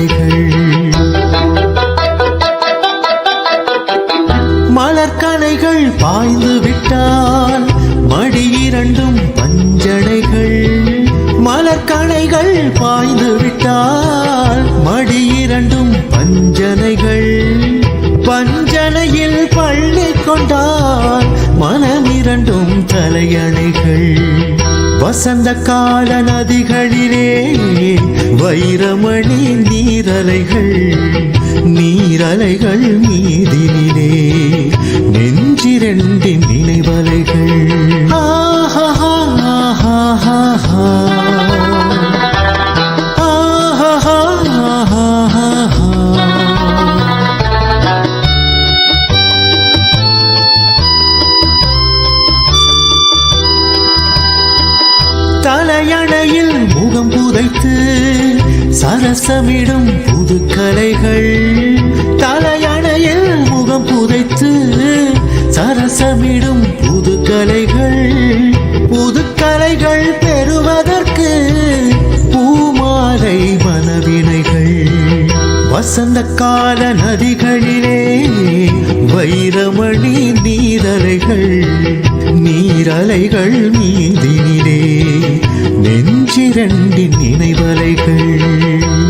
தலையணைகள் மலர்கலைகள் பாய்ந்து விட்டால் மடி இரண்டும் பஞ்சனைகள் மலர்கலைகள் பாய்ந்து விட்டால் மடி இரண்டும் பஞ்சனைகள். பஞ்சனையில் பள்ளி கொண்டால் மனம் இரண்டும் தலையணைகள். வசந்த கால நதிகளிலே வைரமணி நீரலைகள் நீரலைகள் மீதினிலே நெஞ்சிரண்டின் நினைவலைகள். தலையணையில் முகம் புதைத்து சரசமிடும் புது கலைகள் தலையணையில் முகம் புதைத்து சரசமிடும் புது கலைகள் புது கலைகள் பெறுவதற்கு பூமாலை மனவினைகள். வசந்த கால நதிகளிலே வைரமணி நீரலைகள். நீரலைகள் மீதினிலே இரண்டின் நினைவலைகள்.